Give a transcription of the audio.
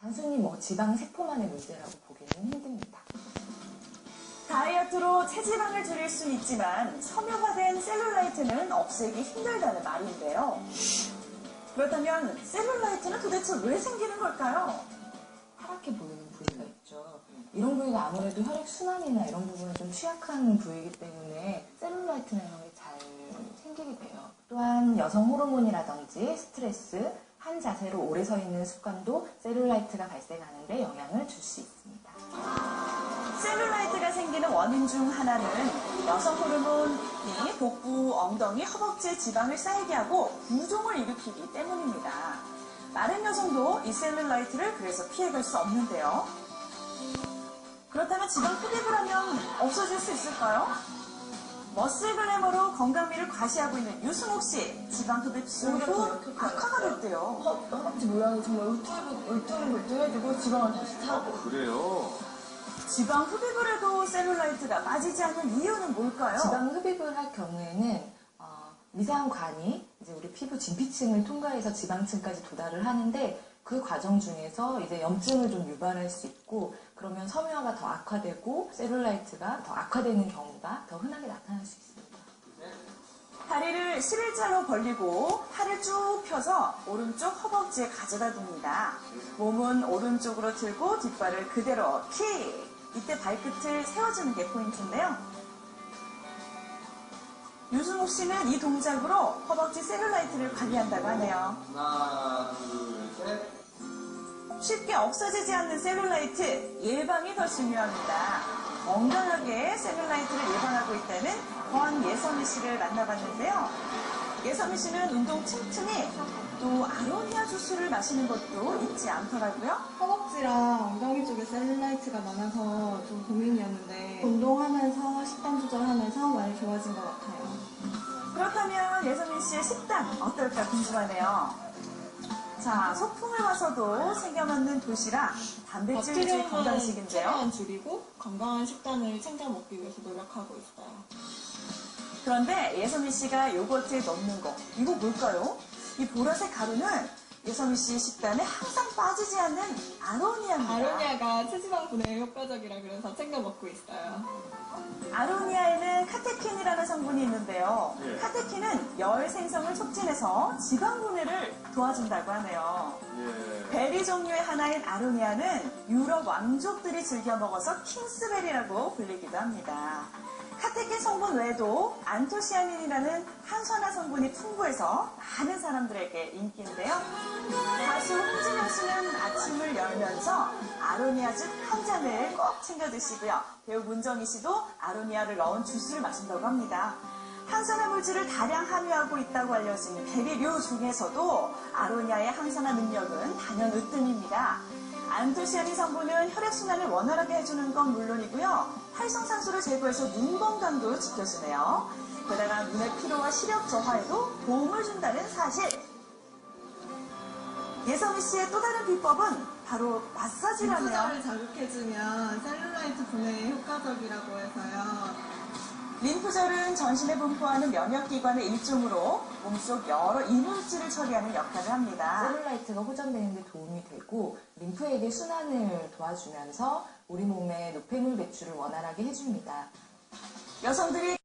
단순히 뭐 지방 세포만의 문제라고 보기는 힘듭니다. 다이어트로 체지방을 줄일 수는 있지만 섬유화된 셀룰라이트는 없애기 힘들다는 말인데요. 그렇다면 셀룰라이트는 도대체 왜 생기는 걸까요? 파랗게 보이는 부위가 있죠. 이런 부위가 아무래도 혈액순환이나 이런 부분에 좀 취약한 부위이기 때문에 셀룰라이트나 이런 게 잘 생기게 돼요. 또한 여성 호르몬이라든지 스트레스, 한 자세로 오래 서 있는 습관도 셀룰라이트가 발생하는데 영향을 줄 수 있습니다. 셀룰라이트가 생기는 원인 중 하나는 여성 호르몬이 복부, 엉덩이, 허벅지에 지방을 쌓이게 하고 부종을 일으키기 때문입니다. 마른 여성도 이 셀룰라이트를 그래서 피해갈 수 없는데요. 그렇다면 지방 흡입을 하면 없어질 수 있을까요? 머슬 글래머로 건강미를 과시하고 있는 유승옥 씨, 지방 흡입 수도 악화가 됐대요. 허, 허벅지 모양이 정말 울퉁불퉁해지고 지방을 다시 차고 그래요? 지방 흡입을 해도 셀룰라이트가 빠지지 않는 이유는 뭘까요? 지방 흡입을 할 경우에는 어, 미세한 관이 이제 우리 피부 진피층을 통과해서 지방층까지 도달을 하는데 그 과정 중에서 이제 염증을 좀 유발할 수 있고 그러면 섬유화가 더 악화되고 셀룰라이트가 더 악화되는 경우가 더 흔하게 나타날 수 있습니다. 다리를 11자로 벌리고 팔을 쭉 펴서 오른쪽 허벅지에 가져다 둡니다. 몸은 오른쪽으로 들고 뒷발을 그대로 킥! 이때 발끝을 세워주는 게 포인트인데요. 유승욱 씨는 이 동작으로 허벅지 셀룰라이트를 관리한다고 하네요. 하나, 둘, 셋. 쉽게 없어지지 않는 셀룰라이트 예방이 더 중요합니다. 건강하게 셀룰라이트를 예방하고 있다는 권예선미 씨를 만나봤는데요. 예선미 씨는 운동 틈틈이 또 아로니아 주스를 마시는 것도 잊지 않더라고요. 허벅지랑 엉덩이 쪽에 셀룰라이트가 많아서 좀 고민이었는데 운동하면서 식단 조절하면서 많이 좋아진 것 같아요. 그렇다면 예선미 씨의 식단 어떨까 궁금하네요. 자, 소풍을 와서도 챙겨 먹는 도시락, 단백질 위주 건강식인데요. 줄이고 건강한 식단을 챙겨 먹기 위해서 노력하고 있어요. 그런데 예선미 씨가 요거트에 넣는 거 이거 뭘까요? 이 보라색 가루는 예선미 씨 식단에 항상 빠지지 않는 아로니아입니다. 아로니아가 체지방 분해에 효과적이라 그래서 챙겨 먹고 있어요. 아로니아에는 카테킨이라는 성분이 있는데요. 예. 카테킨은 열 생성을 촉진해서 지방 분해를 도와준다고 하네요. 예. 베리 종류의 하나인 아로니아는 유럽 왕족들이 즐겨 먹어서 킹스베리라고 불리기도 합니다. 카테킨 성분 외에도 안토시아닌이라는 항산화 성분이 풍부해서 많은 사람들에게 인기인데요. 가수 홍진영 씨는 아침을 열면서 아로니아 즙 한 잔을 꼭 챙겨 드시고요. 배우 문정희 씨도 아로니아를 넣은 주스를 마신다고 합니다. 항산화 물질을 다량 함유하고 있다고 알려진 베리류 중에서도 아로니아의 항산화 능력은 단연 으뜸입니다. 안토시아닌 성분은 혈액순환을 원활하게 해주는 건 물론이고요. 활성산소를 제거해서 눈 건강도 지켜주네요. 게다가 눈의 피로와 시력 저하에도 도움을 준다는 사실. 예성희 씨의 또 다른 비법은 바로 마사지라네요. 림프절을 자극해주면 셀룰라이트 분해에 효과적이라고 해서요. 림프절은 전신에 분포하는 면역기관의 일종으로 몸속 여러 이물질을 처리하는 역할을 합니다. 셀룰라이트가 호전되는 데 도움이 되고 림프액의 순환을 도와주면서 우리 몸의 노폐물 배출을 원활하게 해줍니다. 여성들이